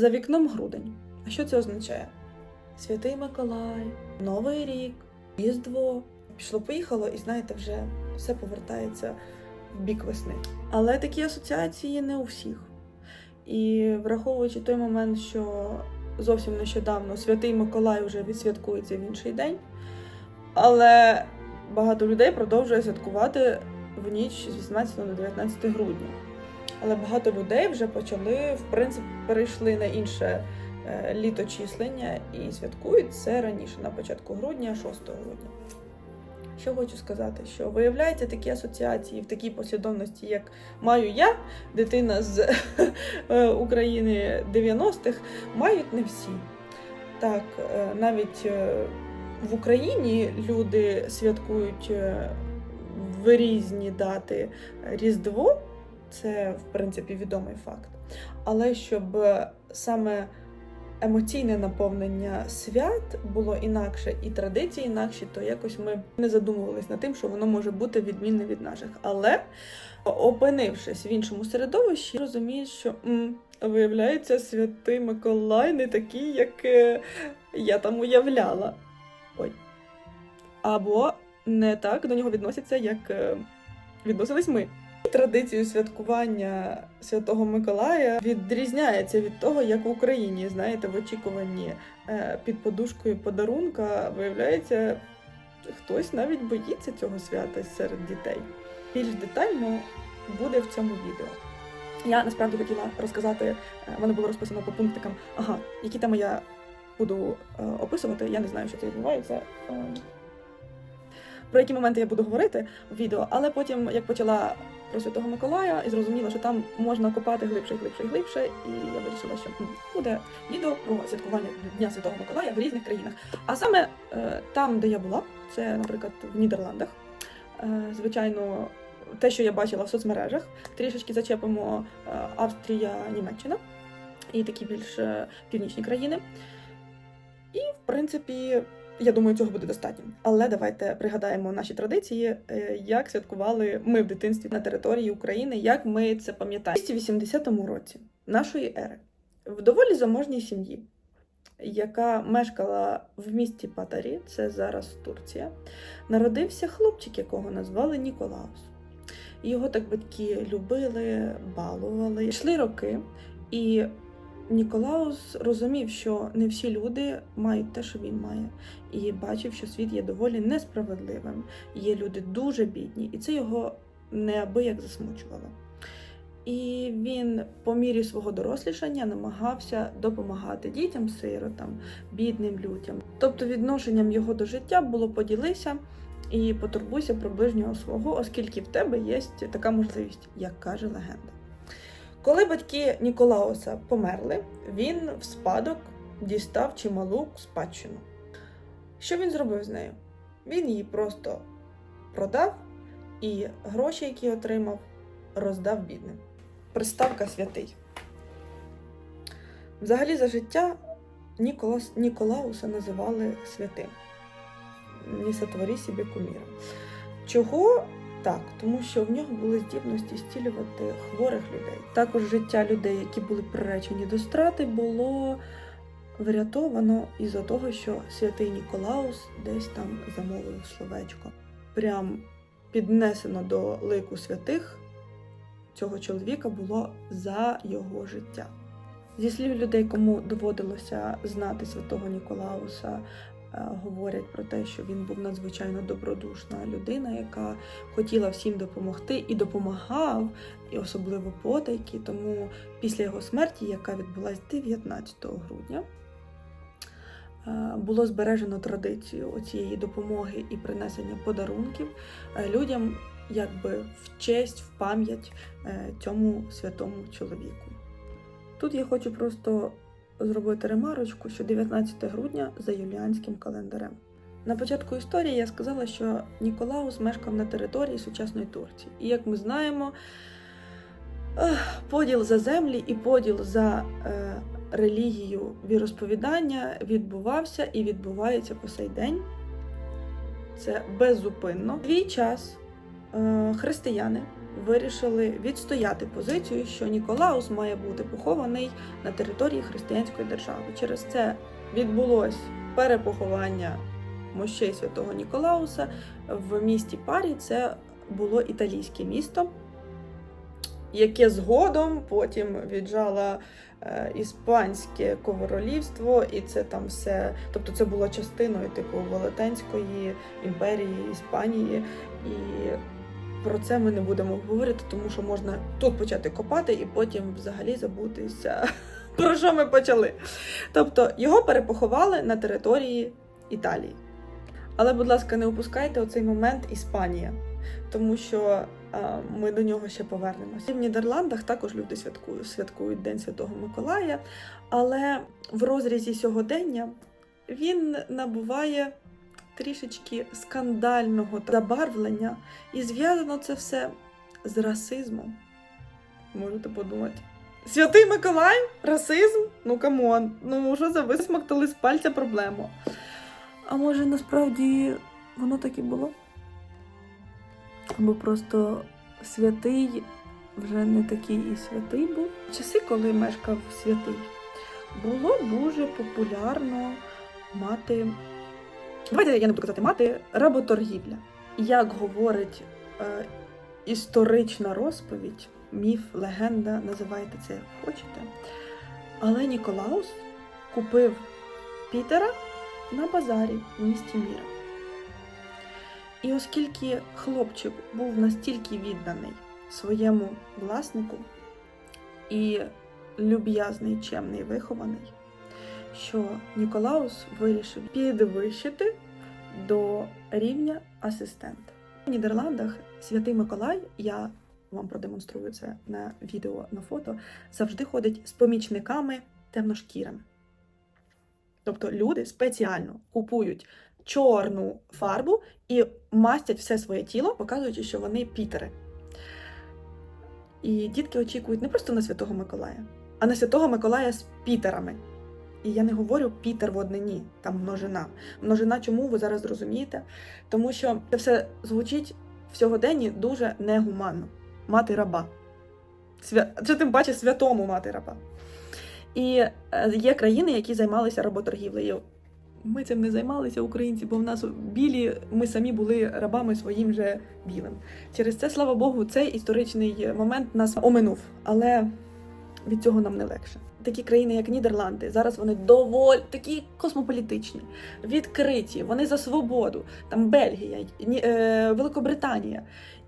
За вікном грудень. А що це означає? Святий Миколай, Новий рік, Різдво. Пішло, поїхало, і знаєте, вже все повертається в бік весни. Але такі асоціації не у всіх. І враховуючи той момент, що зовсім нещодавно Святий Миколай вже відсвяткується в інший день, але багато людей продовжує святкувати в ніч з 18 на 19 грудня. Але багато людей вже почали, в принципі, перейшли на інше е, літочислення і святкують це раніше, на початку грудня, 6 грудня. Що хочу сказати, що виявляється такі асоціації в такій послідовності, як маю я, дитина з е, України 90-х, мають не всі. Так, е, навіть в Україні люди святкують в різні дати Різдво, це в принципі відомий факт. Але щоб е, саме емоційне наповнення свят було інакше і традиції інакші, то якось ми не задумувались над тим, що воно може бути відмінне від наших. Але опинившись в іншому середовищі, розумієш, що м, виявляється, святий Миколай не такий, як е, я там уявляла. Ой. Або не так до нього відносяться, як е, відносились ми. Традицію святкування Святого Миколая відрізняється від того, як в Україні, знаєте, в очікуванні е, під подушкою подарунка виявляється, хтось навіть боїться цього свята серед дітей. Більш детально буде в цьому відео. Я насправді хотіла розказати, е, в мене було розписано по пунктикам, ага, які теми я буду е, описувати. Я не знаю, що це відбувається. Е, про які моменти я буду говорити в відео, але потім, як почала про Святого Миколая, і зрозуміла, що там можна копати глибше, глибше, глибше, і я вирішила, що буде відео про святкування Дня Святого Миколая в різних країнах. А саме е, там, де я була, це, наприклад, в Нідерландах. Е, Звичайно, те, що я бачила в соцмережах, трішечки зачепимо е, Австрія, Німеччина і такі більш північні країни. І, в принципі, я думаю, цього буде достатньо. Але давайте пригадаємо наші традиції, е, як святкували ми в дитинстві на території України, як ми це пам'ятаємо. У 280 році нашої ери в доволі заможній сім'ї, яка мешкала в місті Патарі, це зараз Турція, народився хлопчик, якого назвали Ніколаус. Його так батьки любили, балували. Йшли роки, і Ніколаус розумів, що не всі люди мають те, що він має, і бачив, що світ є доволі несправедливим. Є люди дуже бідні, і це його неабияк засмучувало. І він по мірі свого дорослішання намагався допомагати дітям, сиротам, бідним людям. Тобто, відношенням його до життя було поділися і потурбуйся про ближнього свого, оскільки в тебе є така можливість, як каже легенда. Коли батьки Ніколауса померли, він в спадок дістав чималу спадщину. Що він зробив з нею? Він її просто продав і гроші, які отримав, роздав бідним. Приставка святий. Взагалі за життя Ніколас, Ніколауса називали святим. Не сотворі собі куміра. Чого так? Тому що в нього були здібності зцілювати хворих людей. Також життя людей, які були приречені до страти, було врятовано із-за того, що святий Ніколаус десь там замовив словечко. Прям піднесено до лику святих цього чоловіка було за його життя. Зі слів людей, кому доводилося знати святого Ніколауса, говорять про те, що він був надзвичайно добродушна людина, яка хотіла всім допомогти і допомагав, і особливо потайки. Тому після його смерті, яка відбулась 19 грудня, е, було збережено традицію цієї допомоги і принесення подарунків е, людям, якби в честь, в пам'ять е, цьому святому чоловіку. Тут я хочу просто зробити ремарочку, що 19 грудня за юліанським календарем. На початку історії я сказала, що Ніколаус мешкав на території сучасної Турції. І як ми знаємо, поділ за землі і поділ за е, релігію віросповідання відбувався і відбувається по сей день. Це беззупинно. В Свій час е, християни вирішили відстояти позицію, що Ніколаус має бути похований на території християнської держави. Через це відбулось перепоховання мощей святого Ніколауса в місті Парі. Це було італійське місто, яке згодом потім віджала е, іспанське королівство, і це там все. Тобто це було частиною типу Велетенської імперії Іспанії. І про це ми не будемо говорити, тому що можна тут почати копати і потім взагалі забутися, про що ми почали. Тобто його перепоховали на території Італії. Але, будь ласка, не опускайте оцей момент Іспанія, тому що е, ми до нього ще повернемося. В Нідерландах також люди святкують, святкують День Святого Миколая, але в розрізі сьогодення він набуває трішечки скандального забарвлення, і зв'язано це все з расизмом. Можете подумати. Святий Миколай? Расизм? Ну камон, ну що за висмоктали з пальця проблему. А може насправді воно так і було? Або просто святий вже не такий і святий був. Часи, коли мешкав святий, було дуже популярно мати. Давайте я не буду казати мати работоргівля. Як говорить е, історична розповідь, міф, легенда, називайте це як хочете. Але Ніколаус купив Пітера на базарі в місті Міра. І оскільки хлопчик був настільки відданий своєму власнику і люб'язний, чемний, вихований, що Ніколаус вирішив підвищити до рівня асистента. У Нідерландах святий Миколай, я вам продемонструю це на відео на фото, завжди ходить з помічниками темношкірими. Тобто люди спеціально купують чорну фарбу і мастять все своє тіло, показуючи, що вони пітери. І дітки очікують не просто на Святого Миколая, а на Святого Миколая з пітерами. І я не говорю Пітер в однині, там множина. Множина чому ви зараз зрозумієте? Тому що це все звучить в сьогоденні дуже негуманно. Мати раба. Свя... Це тим паче святому мати раба. І е, є країни, які займалися работоргівлею. Ми цим не займалися, українці, бо в нас білі, ми самі були рабами своїм же білим. Через це, слава Богу, цей історичний момент нас оминув, але від цього нам не легше. Такі країни, як Нідерланди, зараз вони доволі такі космополітичні, відкриті, вони за свободу, там Бельгія, Ні- е, Великобританія.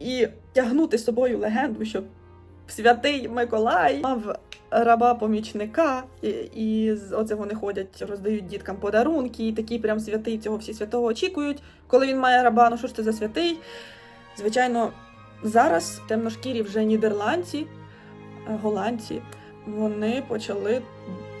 І тягнути з собою легенду, що святий Миколай мав раба-помічника, і, і оце вони ходять, роздають діткам подарунки, і такий прям святий цього всі святого очікують. Коли він має раба, ну що ж це за святий? Звичайно, зараз темношкірі вже нідерландці, голландці, вони почали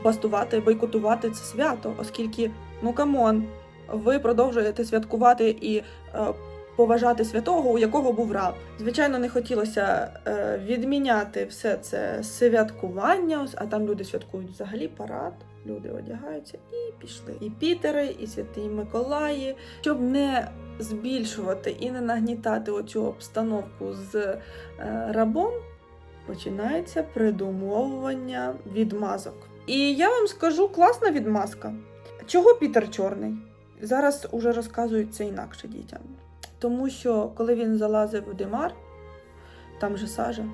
бастувати, бойкотувати це свято, оскільки, ну камон, ви продовжуєте святкувати і. е, Поважати святого, у якого був раб. Звичайно, не хотілося е, відміняти все це святкування, а там люди святкують взагалі парад, люди одягаються і пішли. І Пітери, і святий Миколаї, щоб не збільшувати і не нагнітати оцю обстановку з е, рабом, починається придумовування відмазок. І я вам скажу класна відмазка. Чого Пітер чорний? Зараз уже розказують це інакше дітям. Тому що коли він залазив у димар, там же сажа,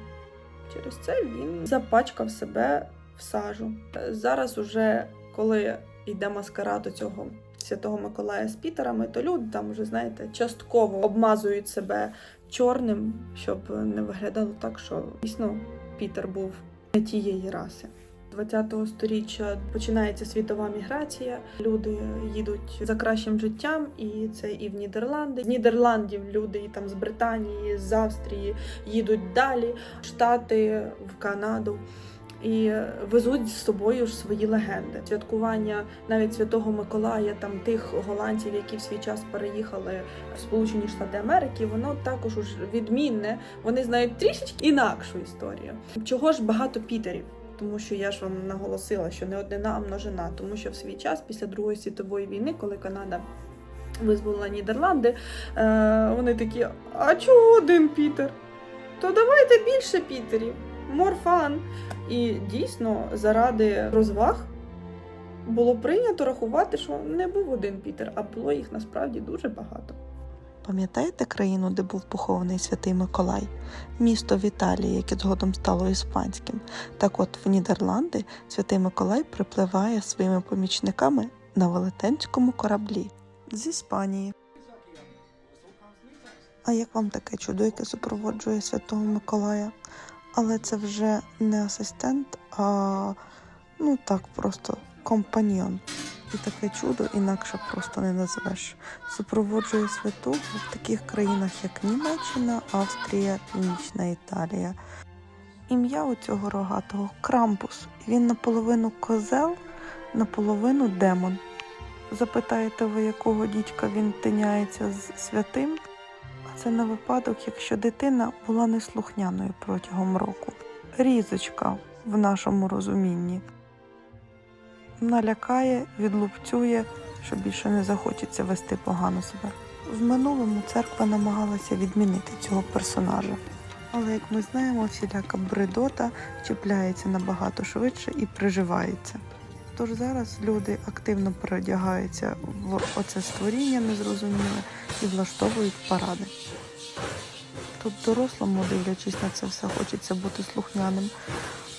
через це він запачкав себе в сажу. Зараз, уже коли йде маскарад у цього Святого Миколая з Пітерами, то люди там вже, знаєте, частково обмазують себе чорним, щоб не виглядало так, що дійсно Пітер був не тієї раси. 20-го сторіччя починається світова міграція. Люди їдуть за кращим життям, і це і в Нідерланди. З Нідерландів люди і там з Британії, з Австрії їдуть далі, Штати, в Канаду. І везуть з собою ж свої легенди. Святкування навіть Святого Миколая, там тих голландців, які в свій час переїхали в Сполучені Штати Америки, воно також уж відмінне. Вони знають трішечки інакшу історію. Чого ж багато пітерів? Тому що я ж вам наголосила, що не однина, а множина. Тому що в свій час, після Другої світової війни, коли Канада визволила Нідерланди, е, вони такі: а чого один Пітер? то давайте більше Пітерів. Fun. І дійсно, заради розваг було прийнято рахувати, що не був один Пітер, а було їх насправді дуже багато. Пам'ятаєте країну, де був похований святий Миколай? Місто в Італії, яке згодом стало іспанським. Так от в Нідерланди святий Миколай припливає своїми помічниками на велетенському кораблі з Іспанії. А як вам таке чудо, яке супроводжує святого Миколая? Але це вже не асистент, а ну так, просто компаньйон. І таке чудо інакше просто не назвеш супроводжує святого в таких країнах, як Німеччина, Австрія, Північна Італія. Ім'я у цього рогатого Крампус. Він наполовину козел, наполовину демон. Запитаєте ви, якого дідька він тиняється з святим? Це на випадок, якщо дитина була неслухняною протягом року. Різочка в нашому розумінні налякає, відлупцює, що більше не захочеться вести погано себе. В минулому церква намагалася відмінити цього персонажа. Але як ми знаємо, всіляка бредота чіпляється набагато швидше і приживається. Тож зараз люди активно переодягаються в оце створіння незрозуміле і влаштовують паради. Тут дорослому, дивлячись на це все, хочеться бути слухняним,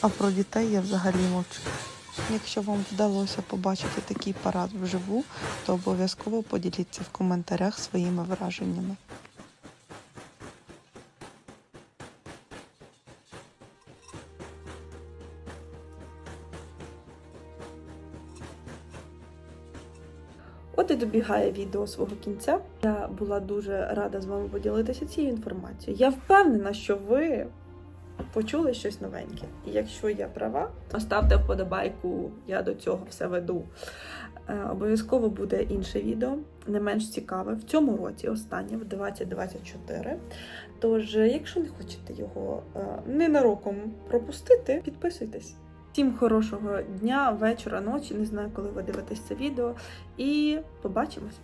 а про дітей я взагалі мовчу. Якщо вам вдалося побачити такий парад вживу, то обов'язково поділіться в коментарях своїми враженнями. Добігає відео свого кінця. Я була дуже рада з вами поділитися цією інформацією. Я впевнена, що ви почули щось новеньке. І якщо я права, ставте вподобайку, я до цього все веду. Е, Обов'язково буде інше відео, не менш цікаве. В цьому році останнє, в 2024. Тож, е, якщо не хочете його е, ненароком пропустити, підписуйтесь. Всім хорошого дня, вечора, ночі. Не знаю, коли ви дивитесь це відео. І побачимось.